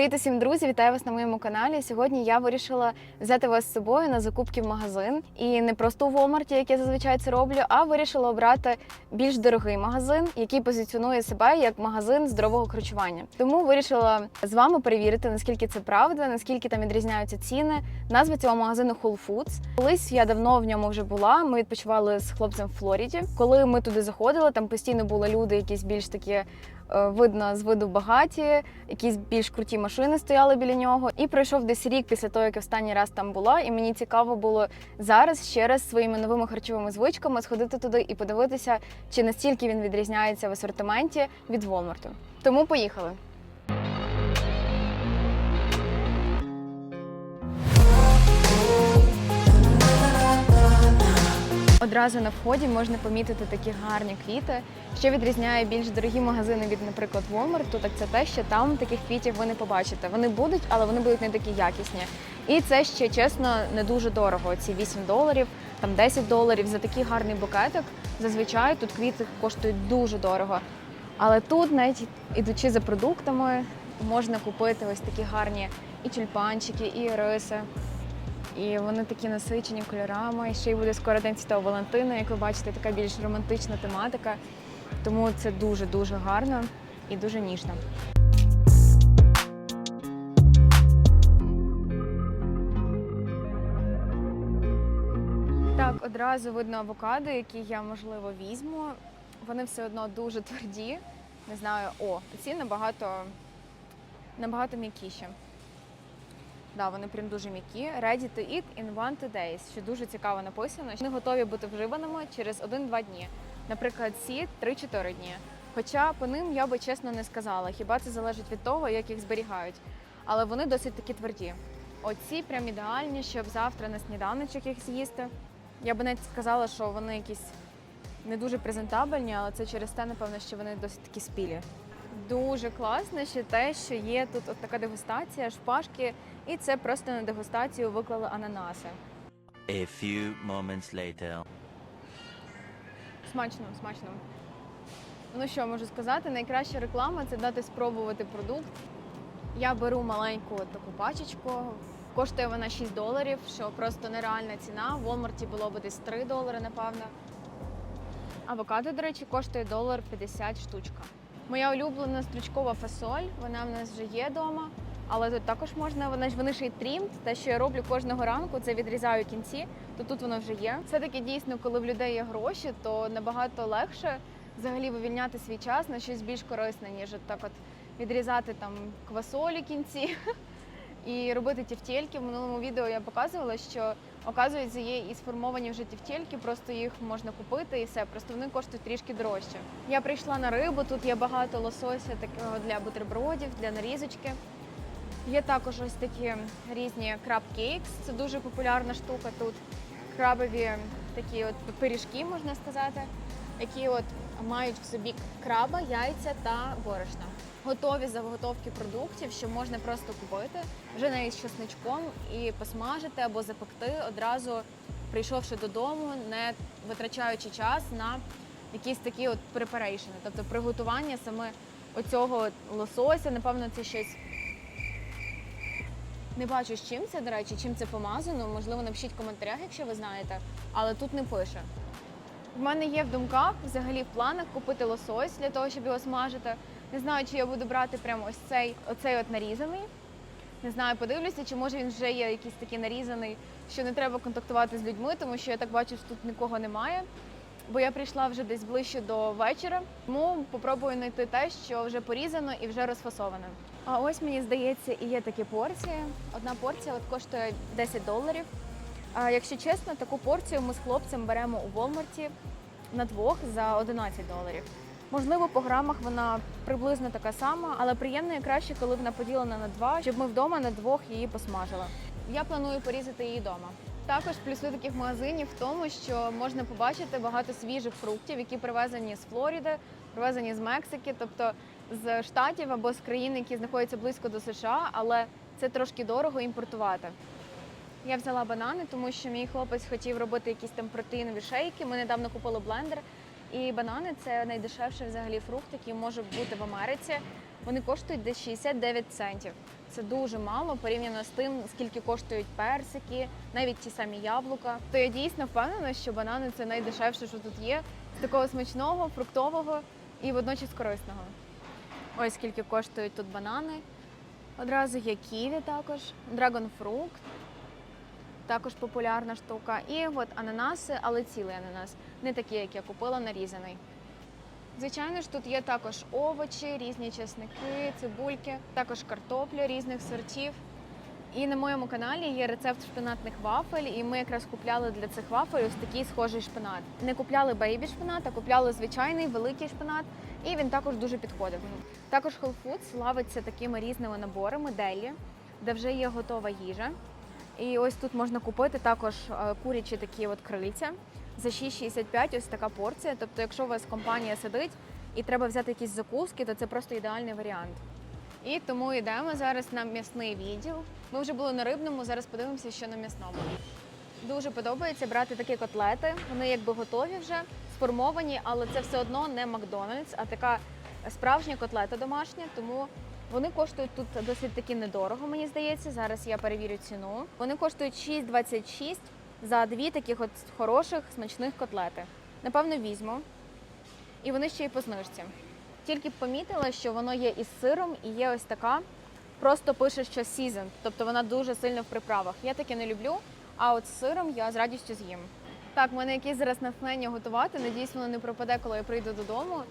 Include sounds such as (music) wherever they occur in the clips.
Привіт усім друзі! Вітаю вас на моєму каналі. Сьогодні я вирішила взяти вас з собою на закупки в магазин. І не просто у Walmart, як я зазвичай це роблю, а вирішила обрати більш дорогий магазин, який позиціонує себе як магазин здорового харчування. Тому вирішила з вами перевірити, наскільки це правда, наскільки там відрізняються ціни. Назва цього магазину Whole Foods. Колись я давно в ньому вже була. Ми відпочивали з хлопцем в Флориді. Коли ми туди заходили, там постійно були люди, якісь більш такі видно з виду багаті, якісь більш круті машини стояли біля нього. І пройшов десь рік після того, як я останній раз там була, і мені цікаво було зараз ще раз своїми новими харчовими звичками сходити туди і подивитися, чи настільки він відрізняється в асортименті від Walmart. Тому поїхали. Одразу на вході можна помітити такі гарні квіти. Що відрізняє більш дорогі магазини від, наприклад, Walmart, так це те, що там таких квітів ви не побачите. Вони будуть, але вони будуть не такі якісні. І це ще чесно не дуже дорого. Ці 8 доларів, там 10 доларів за такий гарний букетик. Зазвичай тут квіти коштують дуже дорого. Але тут, навіть ідучи за продуктами, можна купити ось такі гарні і тюльпанчики, і риси. І вони такі насичені кольорами. І ще й буде скоро день Святого Валентина, як ви бачите, така більш романтична тематика. Тому це дуже-дуже гарно і дуже ніжно. Так, одразу видно авокадо, які я можливо візьму. Вони все одно дуже тверді. Не знаю, о, ці набагато, набагато м'якіші. Да, вони прям дуже м'які. Ready to eat in one to days, що дуже цікаво написано. Вони готові бути вживаними через 1-2 дні. Наприклад, ці 3-4 дні. Хоча по ним я би чесно не сказала, хіба це залежить від того, як їх зберігають. Але вони досить такі тверді. Оці прям ідеальні, щоб завтра на сніданочок їх з'їсти. Я би навіть сказала, що вони якісь не дуже презентабельні, але це через те, напевно, що вони досить такі спілі. Дуже класно ще те, що є тут от така дегустація, шпажки, і це просто на дегустацію виклали ананаси. A few moments later. Смачно, смачно. Ну що можу сказати, найкраща реклама це дати спробувати продукт. Я беру маленьку таку пачечку. Коштує вона 6 доларів, що просто нереальна ціна. В Walmart було б десь 3 долари, напевно. Авокадо, до речі, коштує долар 50 штучка. Моя улюблена стручкова фасоль, вона в нас вже є вдома. Але тут також можна, вона ж вони ще й трімд. Те, що я роблю кожного ранку, це відрізаю кінці, то тут воно вже є. Все таки дійсно, коли в людей є гроші, то набагато легше взагалі вивільняти свій час на щось більш корисне, ніж от так от відрізати там квасолі кінці (laughs) і робити тівтєльки. В минулому відео я показувала, що оказується є і сформовані вже тівтєльки, просто їх можна купити і все. Просто вони коштують трішки дорожче. Я прийшла на рибу, тут є багато лосося такого для бутербродів, для нарізочки. Є також ось такі різні краб кейкс. Це дуже популярна штука тут. Крабові такі от пиріжки, можна сказати, які от мають в собі краба, яйця та борошно. Готові заготовки продуктів, що можна просто купити, вже навіть з чесничком і посмажити або запекти одразу, прийшовши додому, не витрачаючи час на якісь такі от препарейшени, тобто приготування саме оцього лосося, напевно, це щось не бачу, з чим це, до речі, чим це помазано. Можливо, напишіть в коментарях, якщо ви знаєте, але тут не пише. В мене є в думках, взагалі в планах купити лосось для того, щоб його смажити. Не знаю, чи я буду брати прямо ось цей, оцей от нарізаний. Не знаю, подивлюся, чи може він вже є якийсь такий нарізаний, що не треба контактувати з людьми, тому що я так бачу, що тут нікого немає. Бо я прийшла вже десь ближче до вечора, тому попробую знайти те, що вже порізано і вже розфасоване. А ось мені здається, і є такі порції. Одна порція от коштує 10 доларів. А якщо чесно, таку порцію ми з хлопцем беремо у Walmart на двох за 11 доларів. Можливо, по грамах вона приблизно така сама, але приємно і краще, коли вона поділена на два, щоб ми вдома на двох її посмажили. Я планую порізати її вдома. Також плюси таких магазинів в тому, що можна побачити багато свіжих фруктів, які привезені з Флориди, привезені з Мексики, тобто з штатів або з країн, які знаходяться близько до США, але це трошки дорого імпортувати. Я взяла банани, тому що мій хлопець хотів робити якісь там протеїнові шейки. Ми недавно купили блендер, І банани це найдешевший взагалі фрукт, який може бути в Америці. Вони коштують десь 69 центів. Це дуже мало порівняно з тим, скільки коштують персики, навіть ті самі яблука. То я дійсно впевнена, що банани це найдешевше, що тут є, такого смачного, фруктового і водночас корисного. Ось скільки коштують тут банани. Одразу є ківі також, драгонфрукт, також популярна штука. І от ананаси, але цілий ананас, не такі, як я купила, нарізаний. Звичайно ж, тут є також овочі, різні чесники, цибульки, також картопля різних сортів. І на моєму каналі є рецепт шпинатних вафель, і ми якраз купляли для цих вафель ось такий схожий шпинат. Не купляли бейбі шпинат, а купляли звичайний великий шпинат, і він також дуже підходив. Також Whole Foods славиться такими різними наборами делі, де вже є готова їжа. І ось тут можна купити також е, курячі такі от крильця за 6,65 ось така порція. Тобто, якщо у вас компанія сидить і треба взяти якісь закуски, то це просто ідеальний варіант. І тому йдемо зараз на м'ясний відділ. Ми вже були на рибному, зараз подивимося, що на м'ясному. Дуже подобається брати такі котлети. Вони якби готові вже, сформовані, але це все одно не Макдональдс, а така справжня котлета домашня. Тому вони коштують тут досить таки недорого, мені здається. Зараз я перевірю ціну. Вони коштують 6,26 за дві таких от хороших смачних котлети. Напевно, візьму. І вони ще й по знижці. Тільки помітила, що воно є із сиром і є ось така. Просто пише, що seasoned, тобто вона дуже сильно в приправах. Я таке не люблю, а от з сиром я з радістю з'їм. Так, в мене якесь зараз натхнення готувати. Надіюсь, воно не пропаде, коли я прийду додому.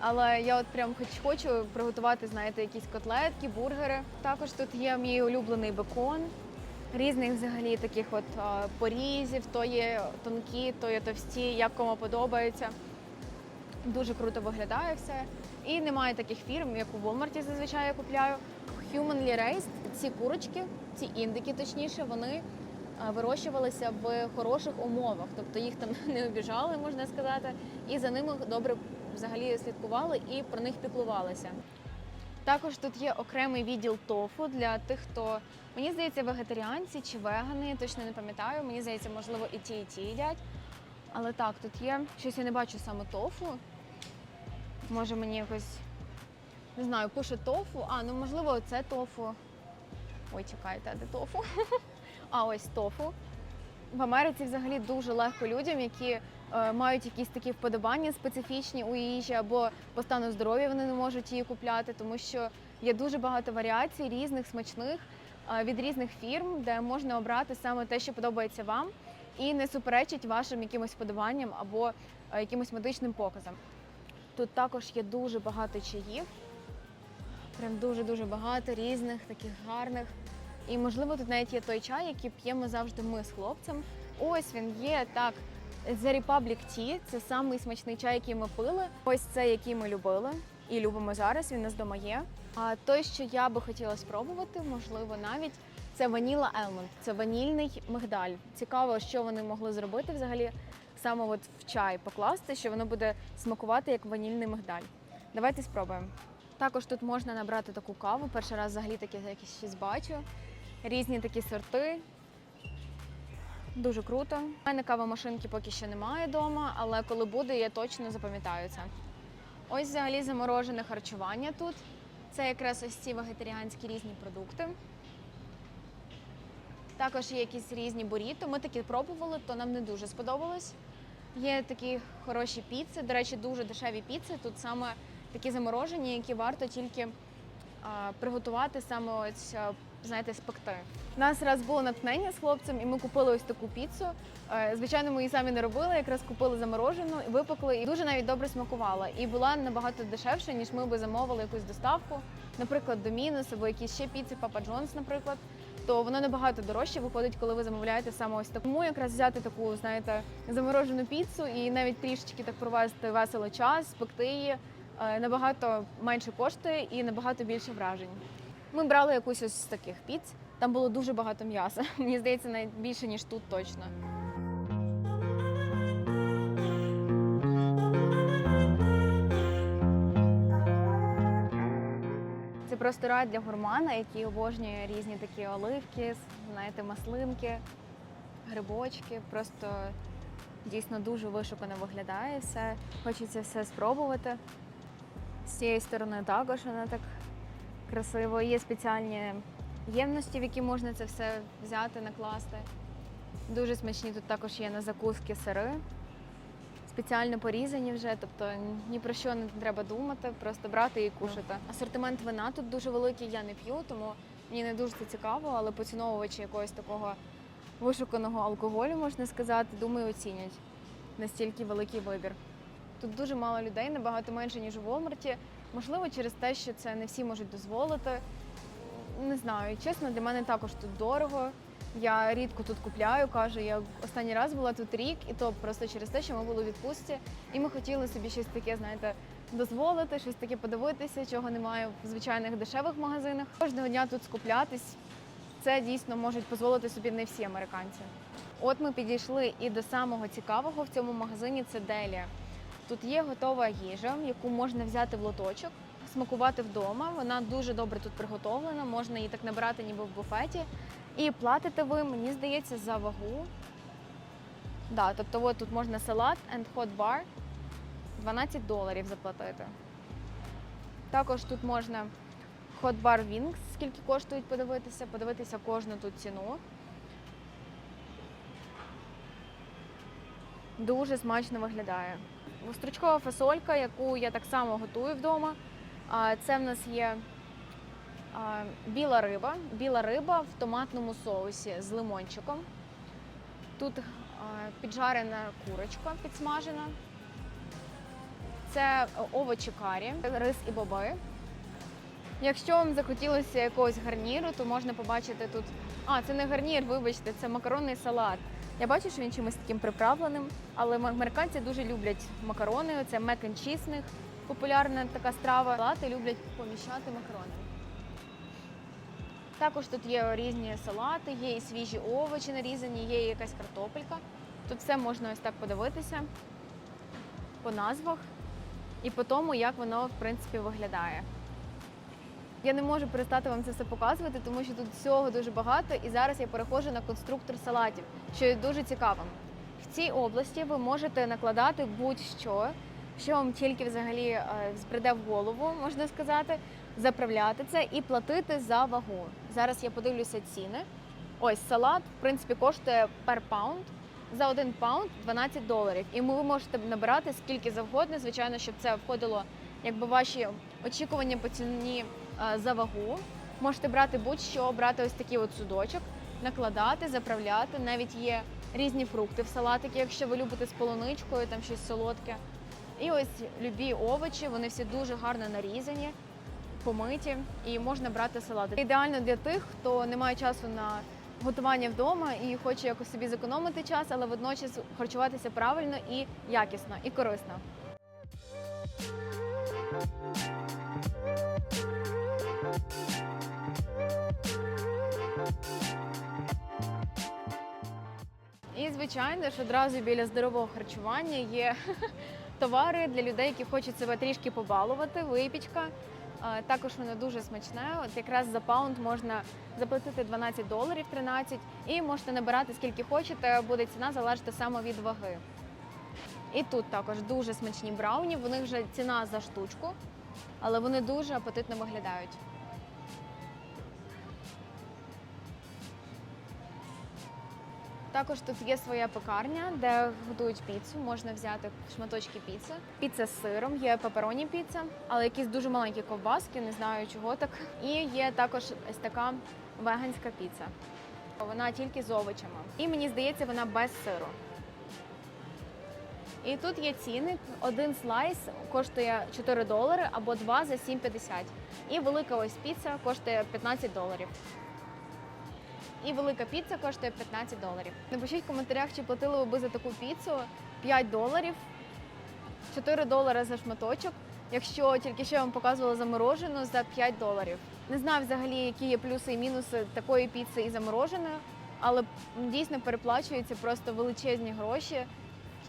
Але я от прям хоч хочу приготувати, знаєте, якісь котлетки, бургери. Також тут є мій улюблений бекон, різних взагалі таких от а, порізів, то є тонкі, то є товсті, як кому подобається. Дуже круто виглядає все. І немає таких фірм, як у Walmart зазвичай я купляю. Humanly Raised, ці курочки, ці індики, точніше, вони вирощувалися в хороших умовах, тобто їх там (laughs) не обіжали, можна сказати, і за ними добре взагалі слідкували і про них піклувалися. Також тут є окремий відділ тофу для тих, хто мені здається, вегетаріанці чи вегани, точно не пам'ятаю. Мені здається, можливо, і ті, і ті їдять. Але так, тут є щось я не бачу саме тофу. Може мені якось не знаю, пише тофу. А, ну можливо, це тофу. Ой, чекайте, де тофу? (laughs) А ось тофу. В Америці взагалі дуже легко людям, які мають якісь такі вподобання специфічні у їжі, або по стану здоров'я вони не можуть її купляти, тому що є дуже багато варіацій різних смачних е, від різних фірм, де можна обрати саме те, що подобається вам, і не суперечить вашим якимось вподобанням або е, якимось медичним показам. Тут також є дуже багато чаїв. Прям дуже-дуже багато різних, таких гарних. І можливо тут навіть є той чай, який п'ємо завжди ми з хлопцем. Ось він є так. The Republic Tea – це самий смачний чай, який ми пили. Ось це, який ми любили і любимо зараз. Він у нас вдома є. А той, що я би хотіла спробувати, можливо, навіть це ваніла Елмонд. Це ванільний мигдаль. Цікаво, що вони могли зробити взагалі саме от в чай покласти, що воно буде смакувати як ванільний мигдаль. Давайте спробуємо. Також тут можна набрати таку каву. Перший раз взагалі таке якісь щось бачу. Різні такі сорти. Дуже круто. У мене кавомашинки поки що немає вдома, але коли буде, я точно запам'ятаю це. Ось взагалі заморожене харчування тут. Це якраз ось ці вегетаріанські різні продукти. Також є якісь різні буріто. Ми такі пробували, то нам не дуже сподобалось. Є такі хороші піци. До речі, дуже дешеві піци. Тут саме такі заморожені, які варто тільки а, приготувати саме ось, знаєте, спекти. Нас раз було натхнення з хлопцем, і ми купили ось таку піцу. Е, Звичайно, ми її самі не робили, якраз купили заморожену випекли, і дуже навіть добре смакувала. І була набагато дешевше, ніж ми би замовили якусь доставку, наприклад, до мінус або якісь ще піци, Папа Джонс, наприклад. То воно набагато дорожче виходить, коли ви замовляєте саме ось таку. Тому якраз взяти таку, знаєте, заморожену піцу і навіть трішечки так провести весело час, спекти її е, набагато менше коштує і набагато більше вражень. Ми брали якусь ось з таких піц. Там було дуже багато м'яса. (laughs) Мені здається, навіть більше ніж тут точно. Це просто рай для гурмана, який обожнює різні такі оливки, знаєте, маслинки, грибочки. Просто Дійсно дуже вишукано виглядає все. Хочеться все спробувати. З цієї сторони також вона так красиво. Є спеціальні ємності, в які можна це все взяти, накласти. Дуже смачні тут також є на закуски сири. Спеціально порізані вже, тобто ні про що не треба думати, просто брати і кушати. Асортимент вина тут дуже великий, я не п'ю, тому мені не дуже це цікаво, але поціновувачі якогось такого вишуканого алкоголю, можна сказати, думаю, оцінять настільки великий вибір. Тут дуже мало людей, набагато менше, ніж у Волмарті. Можливо, через те, що це не всі можуть дозволити. Не знаю, чесно, для мене також тут дорого. Я рідко тут купляю, кажу, я останній раз була тут рік, і то просто через те, що ми були у відпустці, і ми хотіли собі щось таке, знаєте, дозволити, щось таке подивитися, чого немає в звичайних дешевих магазинах. Кожного дня тут скуплятись. Це дійсно можуть дозволити собі не всі американці. От ми підійшли і до самого цікавого в цьому магазині це делія. Тут є готова їжа, яку можна взяти в лоточок, смакувати вдома. Вона дуже добре тут приготовлена, можна її так набирати ніби в буфеті. І платите ви, мені здається, за вагу. Да, тобто от тут можна салат and hot bar 12 доларів заплатити. Також тут можна hot bar wings, скільки коштують подивитися, подивитися кожну тут ціну. Дуже смачно виглядає. Стручкова фасолька, яку я так само готую вдома. Це в нас є біла риба. Біла риба в томатному соусі з лимончиком. Тут піджарена курочка підсмажена. Це овочі карі, рис і боби. Якщо вам захотілося якогось гарніру, то можна побачити тут. А, це не гарнір, вибачте, це макаронний салат. Я бачу, що він чимось таким приправленим, але американці дуже люблять макарони. Це мек and cheese них популярна така страва. Салати люблять поміщати макарони. Також тут є різні салати, є і свіжі овочі нарізані, є і якась картопелька. Тут все можна ось так подивитися по назвах і по тому, як воно в принципі виглядає. Я не можу перестати вам це все показувати, тому що тут всього дуже багато, і зараз я переходжу на конструктор салатів, що є дуже цікавим. В цій області ви можете накладати будь-що, що вам тільки взагалі е, збреде в голову, можна сказати, заправляти це і платити за вагу. Зараз я подивлюся ціни. Ось салат, в принципі, коштує per pound. За один паунд 12 доларів. І ви можете набирати скільки завгодно, звичайно, щоб це входило якби ваші очікування по ціні за вагу. Можете брати будь-що, брати ось такий от судочок, накладати, заправляти. Навіть є різні фрукти в салатики, якщо ви любите з полуничкою, там щось солодке. І ось любі овочі, вони всі дуже гарно нарізані, помиті, і можна брати салати. Ідеально для тих, хто не має часу на готування вдома і хоче якось собі зекономити час, але водночас харчуватися правильно і якісно, і корисно. І звичайно ж одразу біля здорового харчування є (laughs) товари для людей, які хочуть себе трішки побалувати. Випічка. Також воно дуже смачне. От якраз за паунд можна заплатити 12 доларів 13 і можете набирати скільки хочете. Буде ціна залежати саме від ваги. І тут також дуже смачні брауні. В них вже ціна за штучку, але вони дуже апетитно виглядають. Також тут є своя пекарня, де готують піцу. Можна взяти шматочки піци. Піца з сиром, є пепероні піца, але якісь дуже маленькі ковбаски, не знаю чого так. І є також ось така веганська піца. Вона тільки з овочами. І мені здається, вона без сиру. І тут є ціни. Один слайс коштує 4 долари або два за 7,50. І велика ось піца коштує 15 доларів. І велика піца коштує 15 доларів. Напишіть в коментарях, чи платили ви за таку піцу 5 доларів, 4 долари за шматочок. Якщо тільки що я вам показувала заморожену за 5 доларів. Не знаю взагалі, які є плюси і мінуси такої піци і замороженої, але дійсно переплачуються просто величезні гроші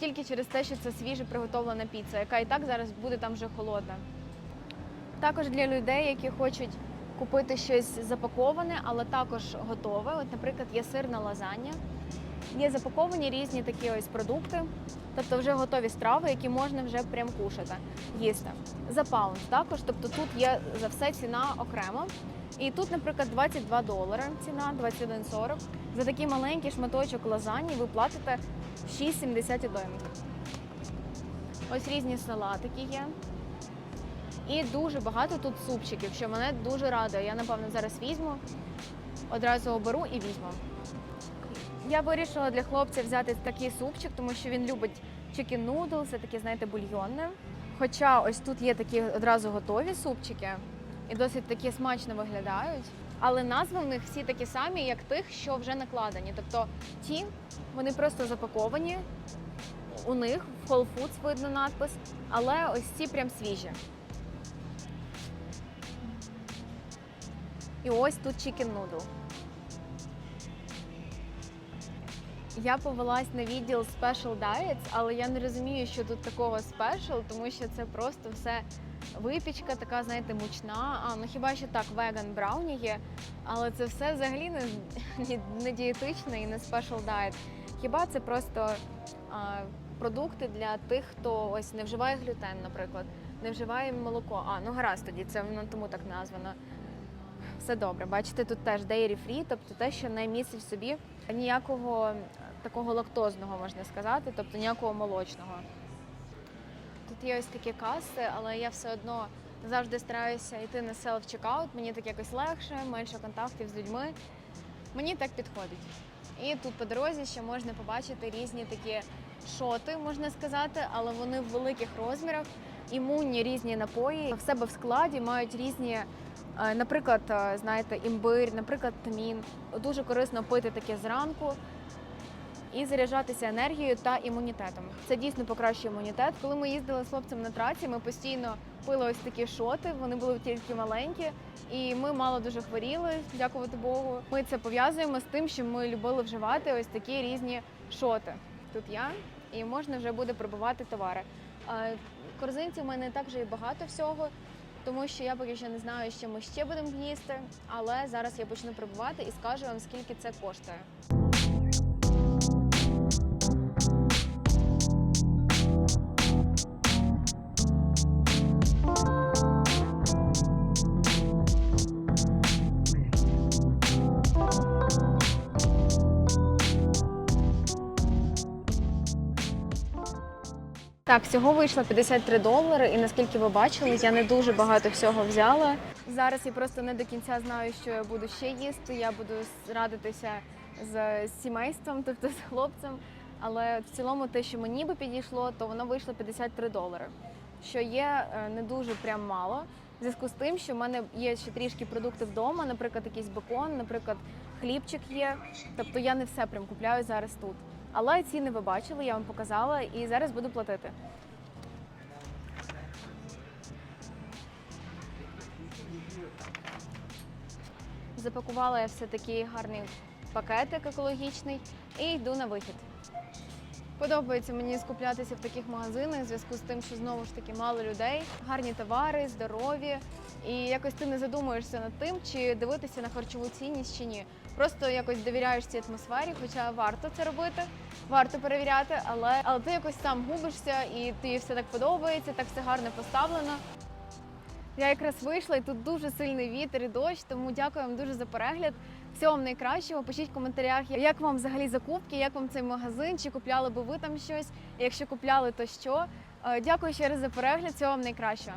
тільки через те, що це свіже приготовлена піца, яка і так зараз буде там вже холодна. Також для людей, які хочуть купити щось запаковане, але також готове. От, наприклад, є сирна лазанья. Є запаковані різні такі ось продукти, тобто вже готові страви, які можна вже прям кушати, їсти. За паунд також, тобто тут є за все ціна окремо. І тут, наприклад, 22 долари ціна, 21,40. За такий маленький шматочок лазані ви платите 6,71. Ось різні салатики є. І дуже багато тут супчиків, що мене дуже радує. Я, напевно, зараз візьму, одразу оберу і візьму. Я вирішила для хлопця взяти такий супчик, тому що він любить chicken noodles, це таке, знаєте, бульйонне. Хоча ось тут є такі одразу готові супчики і досить такі смачно виглядають. Але назви в них всі такі самі, як тих, що вже накладені. Тобто ті, вони просто запаковані, у них в Whole Foods видно надпис, але ось ці прям свіжі. І ось тут chicken noodle. Я повелась на відділ Special Diets, але я не розумію, що тут такого special, тому що це просто все випічка, така, знаєте, мучна. А, ну хіба що так, веган брауні є, але це все взагалі не, не дієтичне і не special diet. Хіба це просто а, продукти для тих, хто ось не вживає глютен, наприклад, не вживає молоко. А, ну гаразд тоді, це воно тому так названо. Все добре. Бачите, тут теж dairy free, тобто те, що не містить в собі ніякого е, такого лактозного, можна сказати, тобто ніякого молочного. Тут є ось такі каси, але я все одно завжди стараюся йти на селф-чекаут. Мені так якось легше, менше контактів з людьми. Мені так підходить. І тут по дорозі ще можна побачити різні такі шоти, можна сказати, але вони в великих розмірах. Імунні різні напої в себе в складі мають різні, наприклад, е, знаєте, імбир, наприклад, тамін. Дуже корисно пити таке зранку і заряджатися енергією та імунітетом. Це дійсно покращує імунітет. Коли ми їздили з хлопцем на траці, ми постійно пили ось такі шоти. Вони були тільки маленькі, і ми мало дуже хворіли, дякувати Богу. Ми це пов'язуємо з тим, що ми любили вживати ось такі різні шоти. Тут я, і можна вже буде пробувати товари. Е, корзинці в мене також і багато всього. Тому що я поки що не знаю, що ми ще будемо їсти, але зараз я почну пробувати і скажу вам, скільки це коштує. Так, всього вийшло 53 долари, і наскільки ви бачили, я не дуже багато всього взяла. Зараз я просто не до кінця знаю, що я буду ще їсти. Я буду радитися з сімейством, тобто з хлопцем. Але в цілому, те, що мені би підійшло, то воно вийшло 53 долари, що є е, не дуже прям мало. В зв'язку з тим, що в мене є ще трішки продукти вдома, наприклад, якийсь бекон, наприклад, хлібчик є. Тобто я не все прям купляю зараз тут. Але ціни ви бачили, я вам показала, і зараз буду платити. Запакувала я все такий гарний пакетик екологічний і йду на вихід. Подобається мені скуплятися в таких магазинах в зв'язку з тим, що знову ж таки мало людей, гарні товари, здорові. І якось ти не задумуєшся над тим, чи дивитися на харчову цінність чи ні. Просто якось довіряєш цій атмосфері, хоча варто це робити, варто перевіряти, але, але ти якось сам губишся і тобі все так подобається, так все гарно поставлено. Я якраз вийшла і тут дуже сильний вітер і дощ, тому дякую вам дуже за перегляд. Всього вам найкращого. Пишіть в коментарях, як вам взагалі закупки, як вам цей магазин, чи купляли би ви там щось. Якщо купляли, то що. Е, Дякую ще раз за перегляд. Всього вам найкращого.